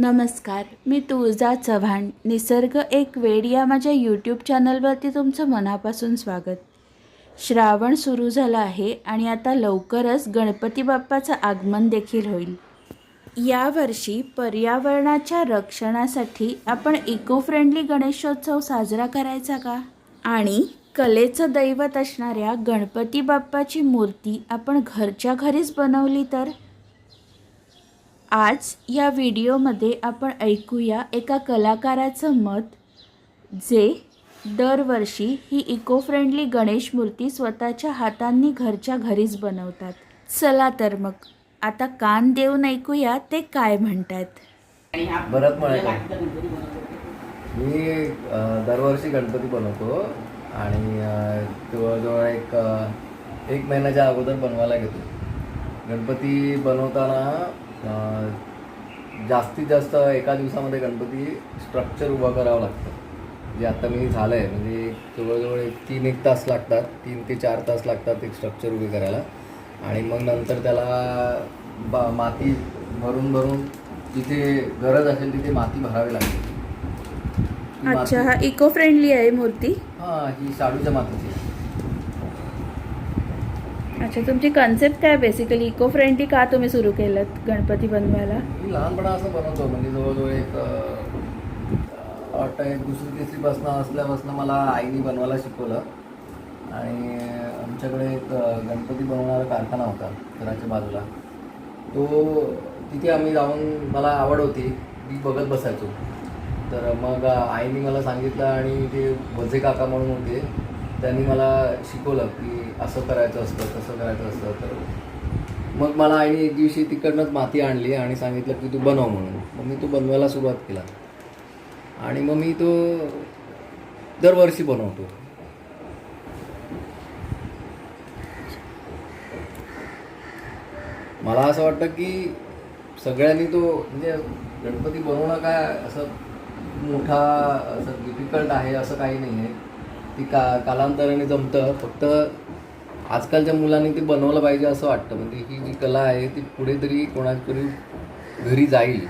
नमस्कार मी तुळजा चव्हाण. निसर्ग एक वेड या माझ्या यूट्यूब चॅनलवरती तुमचं मनापासून स्वागत. श्रावण सुरू झाला आहे आणि आता लवकरच गणपती बाप्पाचं आगमन देखील होईल. यावर्षी पर्यावरणाच्या रक्षणासाठी आपण इको फ्रेंडली गणेशोत्सव साजरा करायचा का? आणि कलेचं दैवत असणाऱ्या गणपती बाप्पाची मूर्ती आपण घरच्या घरीच बनवली तर? आज या व्हिडिओमध्ये आपण ऐकूया एका कलाकाराचं मत जे दरवर्षी ही इको फ्रेंडली गणेश मूर्ती स्वतःच्या हातांनी घरच्या घरीच बनवतात. चला तर मग आता कान देऊन ऐकूया ते काय म्हणतात. भरत मळेकर मी दरवर्षी गणपती बनवतो आणि जवळजवळ एक एक महिन्याच्या अगोदर बनवायला घेतो. गणपती बनवताना जास्तीत जास्त एका दिवसामध्ये गणपती स्ट्रक्चर उभं करावं लागतं. जे आता मी झालं आहे म्हणजे जवळजवळ एक तीन एक तास लागतात तीन ते चार तास लागतात एक स्ट्रक्चर उभे करायला. आणि मग नंतर त्याला बा माती भरून भरून जिथे गरज असेल तिथे माती भरावी लागते. अच्छा हा इको फ्रेंडली आहे मूर्ती? हा ही शाडूच्या मातीची. अच्छा तुमची कन्सेप्ट काय बेसिकली इको फ्रेंडली का तुम्ही सुरू केलं गणपती बनवायला? मी लहानपणा असं बनवतो म्हणजे जवळजवळ एक अं, वाटतं एक दुसरी तिसरीपासून असल्यापासनं मला आईने बनवायला शिकवलं. आणि आमच्याकडे एक गणपती बनवणारा कारखाना होता घराच्या बाजूला. तो तिथे आम्ही जाऊन मला आवड होती मी बघत बसायचो. तर मग आईने मला सांगितलं आणि ते वझे काका म्हणून होते त्यांनी मला शिकवलं की असं करायचं असतं तसं करायचं असतं. तर मग मला आईने एक दिवशी तिकडनंच माती आणली आणि सांगितलं की तू बनव म्हणून. मग मी तो बनवायला सुरुवात केला. आणि मग मी तो दरवर्षी बनवतो. मला असं वाटतं की सगळ्यांनी तो म्हणजे गणपती बनवणं काय असं मोठा असं डिफिकल्ट आहे असं काही नाही आहे ती का कालांतराने जमतं. फक्त आजकालच्या मुलांनी ते बनवलं पाहिजे असं वाटतं. म्हणजे ही जी कला आहे ती पुढे तरी कोणातरी घरी जाईल.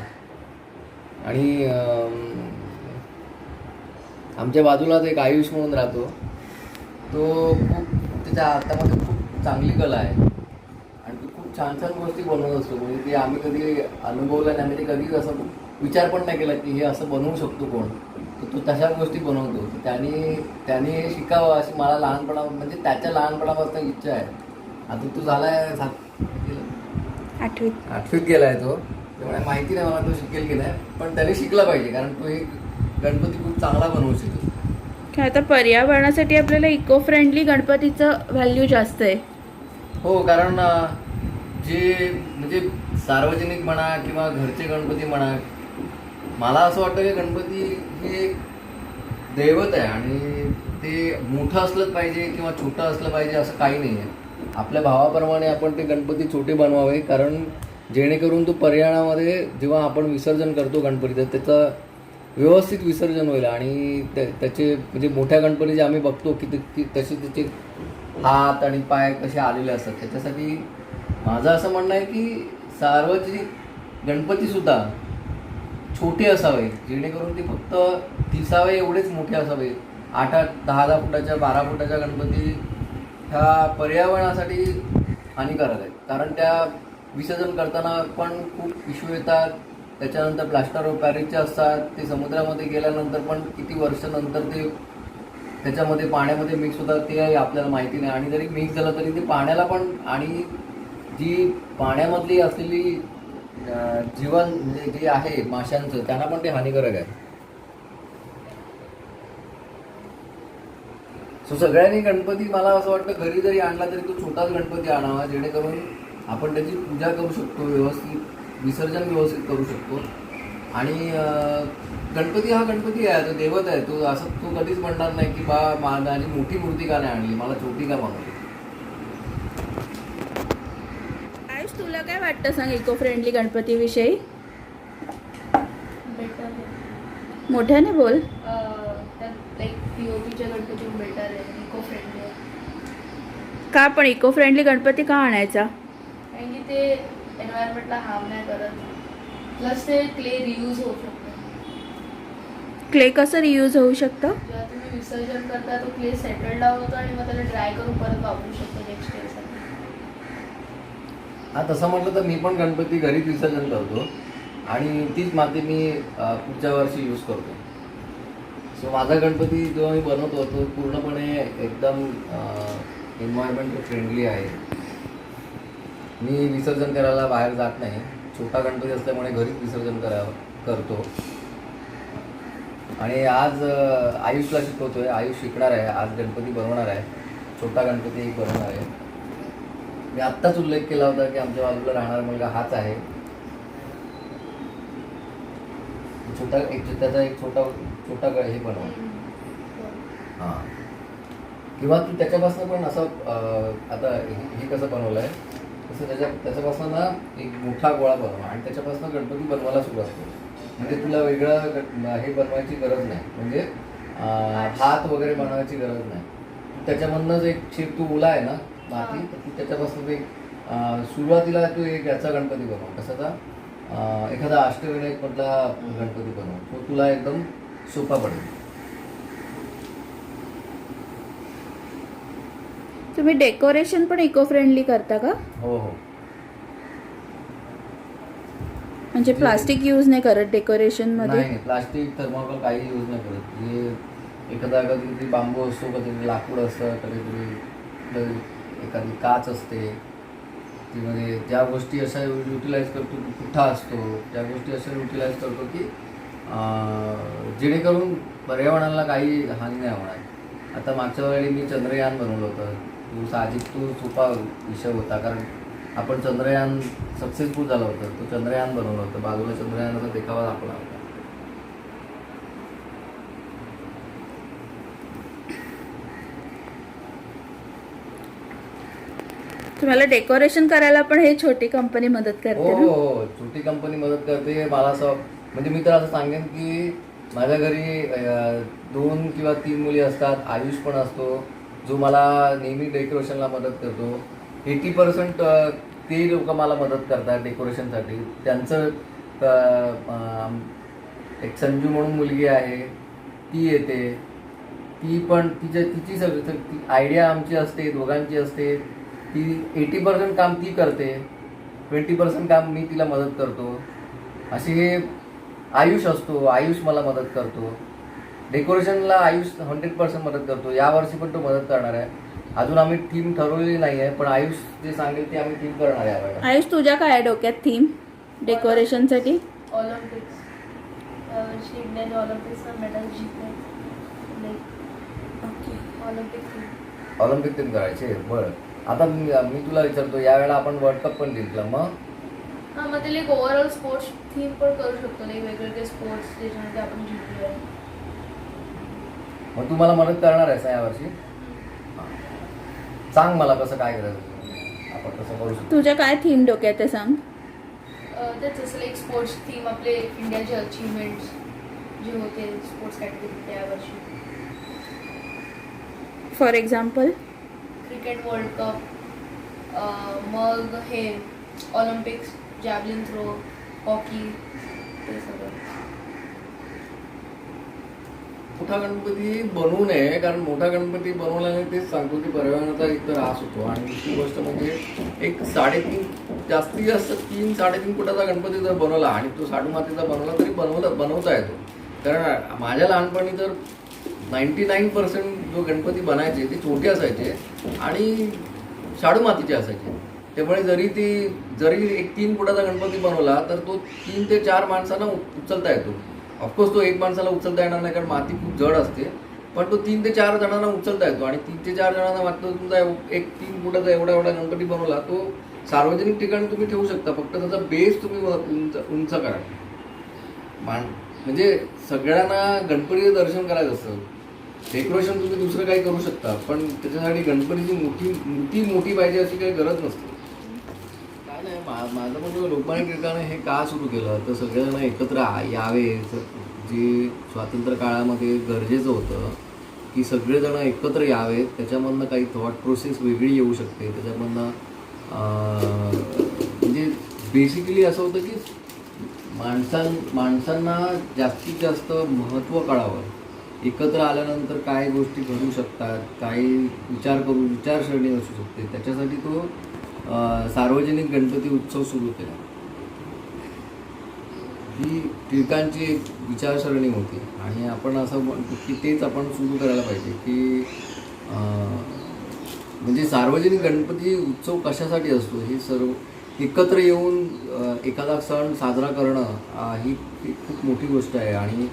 आणि आमच्या बाजूलाच एक आयुष म्हणून राहतो तो खूप त्याच्या हातामध्ये खूप चांगली कला आहे. आणि तो खूप छान छान गोष्टी बनवत असतो. म्हणजे ते आम्ही कधी अनुभवलं नाही. ते कधी असं विचार पण नाही केला की हे असं बनवू शकतो कोण. तो तशा गोष्टी बनवतो त्याने त्याने हे शिकावं अशी मला लहानपणा म्हणजे त्याच्या लहानपणापासून इच्छा आहे. आता तू झालाय सात आठवीत. आठवीत गेलाय तो. त्यामुळे माहिती नाही मला तो शिकेल की नाही. पण त्याने शिकला पाहिजे कारण तो एक गणपती खूप चांगला बनवू शकतो काय आता पर्यावरणासाठी आपल्याला इको फ्रेंडली गणपतीचं व्हॅल्यू जास्त आहे. हो कारण जे म्हणजे सार्वजनिक म्हणा किंवा घरचे गणपती म्हणा मला असं वाटतं की गणपती हे एक दैवत आहे आणि ते मोठं असलंच पाहिजे किंवा छोटं असलं पाहिजे असं काही नाही आहे. आपल्या भावाप्रमाणे आपण ते गणपती छोटे बनवावे कारण जेणेकरून तो पर्यावरणामध्ये जेव्हा आपण विसर्जन करतो गणपतीचं त्याचं व्यवस्थित विसर्जन होईल आणि त्या- त्याचे म्हणजे मोठ्या गणपतीचे आम्ही बघतो की ते- की तसे त्याचे हात आणि पाय कसे आलेले असतात त्याच्यासाठी माझं असं म्हणणं आहे की सार्वजनिक गणपतीसुद्धा छोटे असावे जेणेकरून ते फक्त दिसावे एवढेच मोठे असावे. आठ आठ दहा दहा फुटाच्या बारा फुटाच्या गणपती ह्या पर्यावरणासाठी हानिकारक आहेत. कारण त्या विसर्जन करताना पण खूप इश्यू येतात. त्याच्यानंतर प्लास्टर ऑफ पॅरिसचे असतात. ते समुद्रामध्ये गेल्यानंतर पण किती वर्षानंतर ते त्याच्यामध्ये पाण्यामध्ये मिक्स होतात ते आपल्याला माहिती नाही. आणि जरी मिक्स झालं तरी ते पाण्याला पण आणि जी पाण्यामधली असलेली जीवन म्हणजे जे आहे माशांचं त्यांना पण ते हानिकारक आहे. सो सगळ्यांनी गणपती मला असं वाटतं घरी जरी आणला तरी तो छोटाच गणपती आणावा जेणेकरून आपण त्याची पूजा करू शकतो व्यवस्थित विसर्जन व्यवस्थित करू शकतो. आणि गणपती हा गणपती आहे तो देवत आहे तो असं तो कधीच म्हणणार नाही की बा माझी मोठी मूर्ती का नाही आणली? मला छोटी का मागवली आयुष तुला काय वाटतं सांग इको फ्रेंडली गणपतीविषयी मोठ्याने बोल. का पण इको फ्रेंडली गणपती का आणायचा? कारण की ते एन्व्हायरमेंटला हार्म नाही करत. प्लस ते क्ले रियूज होऊ शकतं. क्ले कसं रियूज होऊ शकतं? जेव्हा तुम्ही विसर्जन करता तो क्ले सेटल डाऊन होतो आणि मग त्याला ड्राय करून परत वापरू शकतो नेक्स्ट हा तसं म्हटलं तर मी पण गणपती घरीच विसर्जन करतो. आणि तीच माती मी पुढच्या वर्षी यूज करतो. सो माझा गणपती जेव्हा मी बनवतो तो पूर्णपणे एकदम एन्व्हायरमेंट फ्रेंडली आहे. मी विसर्जन करायला बाहेर जात नाही. छोटा गणपती असल्यामुळे घरीच विसर्जन करा करतो. आणि आज आयुषला शिकवतो शिकवतोय. आयुष शिकणार आहे. आज गणपती बनवणार आहे. छोटा गणपती एक बनवणार आहे. मी आत्ताच उल्लेख केला होता की आमच्या बाजूला राहणारा मुलगा हाच आहे. छोटा एक त्याचा एक छोटा छोटा गळ हे बनव. हां. किंवा तू त्याच्यापासून पण असं आता हे कसं बनवलं आहे तसं त्याच्या त्याच्यापासून ना एक मोठा गोळा बनवा आणि त्याच्यापासून गणपती बनवायला सुरुवात कर. म्हणजे तुला वेगळं हे बनवायची गरज नाही. म्हणजे हात वगैरे बनवायची गरज नाही. त्याच्यामधनंच एक शेप तू उला आहे ना माती तर तू त्याच्यापासून एक अं, सुरुवातीला तू एक याचा गणपती बनव. कसाचा अं, एखादा अष्टविनायक मधला गणपती बनव. तो तुला एकदम सोपा पडेल. तुम्ही डेकोरेशन पण इको फ्रेंडली करता का? हो हो. म्हणजे प्लास्टिक यूज नाही करत डेकोरेशनमध्ये? नाही प्लास्टिक थर्माकोल काही यूज नाही करत. एखादा कधीतरी बांबू असतो कधीतरी लाकूड असतं कधीतरी कधी- एखादी काच असते ती म्हणजे ज्या गोष्टी अशा युटिलाइज करतो की पुठ्ठा असतो त्या गोष्टी अशा युटिलाइज करतो की जेणेकरून पर्यावरणाला काही हानी नाही होणार. आता मागच्या वेळी मी चंद्रयान बनवलं होतं. तो साहजिक तो सोपा विषय होता कारण आपण चंद्रयान सक्सेसफुल झालं होतं. तो चंद्रयान बनवलं होतं. बाजूला चंद्रयानाचा देखावा दाखवला होता. तुम्हाला डेकोरेशन करायला पण हे छोटी कंपनी मदत हो करते हो ना? हो छोटी कंपनी मदत करते. मला असं म्हणजे मी तर असं सांगेन की माझ्या घरी अं, दोन किंवा तीन मुली असतात. आयुष पण असतो जो मला नेहमी डेकोरेशनला मदत करतो. एटी पर्सेंट ते लोक मला मदत करतात डेकोरेशनसाठी त्यांचं अं, अं, एक संजू म्हणून मुलगी आहे. ती येते. ती पण तिच्या तिची सगळी आयडिया आमची असते दोघांची असते. ती एटी पर्सेंट काम ती करते ट्वेंटी पर्सेंट काम मी तिला मदत करतो. असे हे आयुष असतो आयुष मला मदत करतो. डेकोरेशनला आयुष हंड्रेड पर्सेंट मदत करतो. यावर्षी पण तो मदत करणार आहे. अजून आम्ही थीम ठरवलेली नाही आहे पण आयुष जे सांगेल ते आम्ही थीम करणार आहे आयुष तुझ्या काय आहे डोक्यात थीम डेकोरेशनसाठी ऑलिम्पिक्स यावर्षी इंडियाने ऑलिम्पिक्सला मेडल जिंकले. Like Olympic theme Olympic theme करायचे? बरं. आता मी मी तुला विचारतो यावेळेला आपण वर्ल्ड कप पण जिंकला मग? हां मग ते ओव्हरऑल स्पोर्ट्स थीम पण करू शकतो लाईक वेगवेगळे स्पोर्ट्स ज्याच्यामध्ये आपण मग तू मला मदत करणार आहेस ना यावर्षी. सांग मला कसं काय करायचं आपण कसं करू शकतो. तुझ्या काय थीम डोक्यात आहे सांग? अं, तेच असं लाईक स्पोर्ट्स थीम आपले इंडियाचे अचीवमेंट्स जे होते स्पोर्ट्स कॅटेगरीत यावर्षी. For example cricket world cup मग हे ऑलिम्पिक्स जॅव्हलिन थ्रो हॉकी ते सगळं. मोठा गणपती बनवू नये कारण मोठा गणपती बनवल्याने तेच सांगतो की पर्यावरणाचा एक त्रास होतो. आणि दुसरी गोष्ट म्हणजे एक साडेतीन जास्तीत जास्त तीन साडेतीन फुटाचा गणपती जर बनवला आणि तो साडू मातीचा बनवला तरी बनवला बनवता येतो. कारण माझ्या लहानपणी तर नाईन्टी नाईन पर्सेंट जो गणपती बनायचे ते छोटे असायचे आणि शाडू मातीचे असायचे. त्यामुळे जरी ती जरी एक तीन फुटाचा गणपती बनवला तर तो तीन ते चार माणसांना उचलता येतो. ऑफकोर्स तो एक माणसाला उचलता येणार नाही कारण माती खूप जड असते. पण तो तीन ते चार जणांना उचलता येतो. आणि तीन ते चार जणांना मात्र तुमचा एव- एक तीन फुटाचा एवढा एवढा गणपती बनवला तो सार्वजनिक ठिकाणी तुम्ही ठेवू शकता. फक्त त्याचा बेस तुम्ही उंच उंच करा. मान म्हणजे सगळ्यांना गणपतीचं दर्शन करायचं असतं. डेकोरेशन तुम्ही दुसरं काही करू शकता पण त्याच्यासाठी गणपतीची मोठी मोठी मोठी पाहिजे अशी काही गरज नसते. काय नाही मा- माझं म्हणजे लोकमान्य टिळकाने हे का सुरू केलं? तर सगळेजण एकत्र यावे जे स्वातंत्र्य काळामध्ये गरजेचं होतं की सगळेजण एकत्र यावेत त्याच्यामधनं काही थॉट प्रोसेस वेगळी येऊ शकते. त्याच्यामधनं म्हणजे बेसिकली असं होतं की माणसां माणसांना जास्तीत जास्त महत्त्व कळावं. एकत्र आल्यानंतर काय गोष्टी घडू शकतात काही विचार करून विचारसरणी असू शकते. त्याच्यासाठी तो सार्वजनिक गणपती उत्सव सुरू केला ही टिळकांची एक विचारसरणी होती. आणि आपण असं म्हणतो की तेच आपण सुरू करायला पाहिजे की म्हणजे सार्वजनिक गणपती उत्सव कशासाठी असतो? हे सर्व एकत्र येऊन एखादा सण साजरा करणं ही खूप मोठी गोष्ट आहे. आणि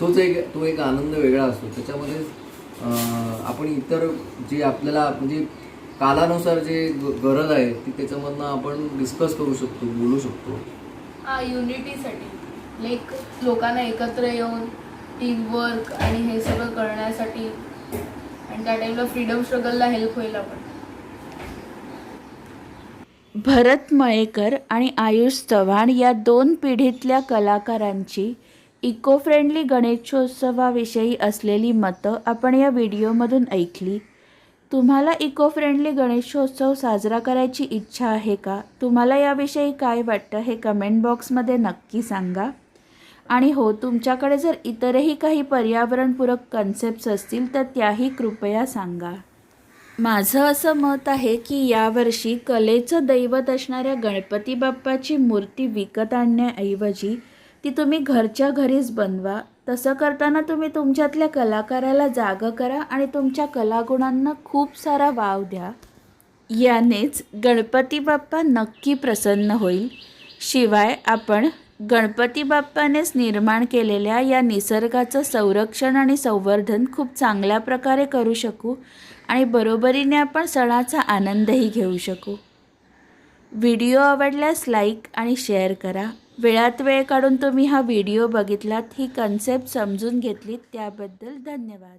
तोच एक तो एक आनंद वेगळा असतो. त्याच्यामध्ये आपण इतर जे आपल्याला म्हणजे कालानुसार जे ग- गरज आहे ती त्याच्यामधनं आपण डिस्कस करू शकतो बोलू शकतो. हा युनिटीसाठी लाईक लोकांना एकत्र येऊन टीमवर्क आणि हे सगळं करण्यासाठी आणि त्या टाईमला फ्रीडम स्ट्रगलला हेल्प होईल आपण. भरत मयेकर आणि आयुष चव्हाण या दोन पिढीतल्या कलाकारांची इको फ्रेंडली गणेशोत्सवाविषयी असलेली मतं आपण या व्हिडिओमधून ऐकली. तुम्हाला इको फ्रेंडली गणेशोत्सव साजरा करायची इच्छा आहे का? तुम्हाला याविषयी काय वाटतं हे कमेंट बॉक्समध्ये नक्की सांगा. आणि हो तुमच्याकडे जर इतरही काही पर्यावरणपूरक कन्सेप्ट्स असतील तर त्याही कृपया सांगा. माझं असं मत आहे की यावर्षी कलेचं दैवत असणाऱ्या गणपती बाप्पाची मूर्ती विकत आणण्याऐवजी ती तुम्ही घरच्या घरीच बनवा. तसं करताना तुम्ही तुमच्यातल्या कलाकाराला जागं करा आणि तुमच्या कलागुणांना खूप सारा वाव द्या. यानेच गणपती बाप्पा नक्की प्रसन्न होईल. शिवाय आपण गणपती बाप्पानेच निर्माण केलेल्या या निसर्गाचं संरक्षण आणि संवर्धन खूप चांगल्या प्रकारे करू शकू आणि बरोबरीने आपण सणाचा आनंदही घेऊ शकू. व्हिडिओ आवडल्यास लाईक आणि शेअर करा. वेळात वेळ काढून तुम्ही हा व्हिडिओ बघितलात ही कन्सेप्ट समजून घेतलीत त्याबद्दल धन्यवाद.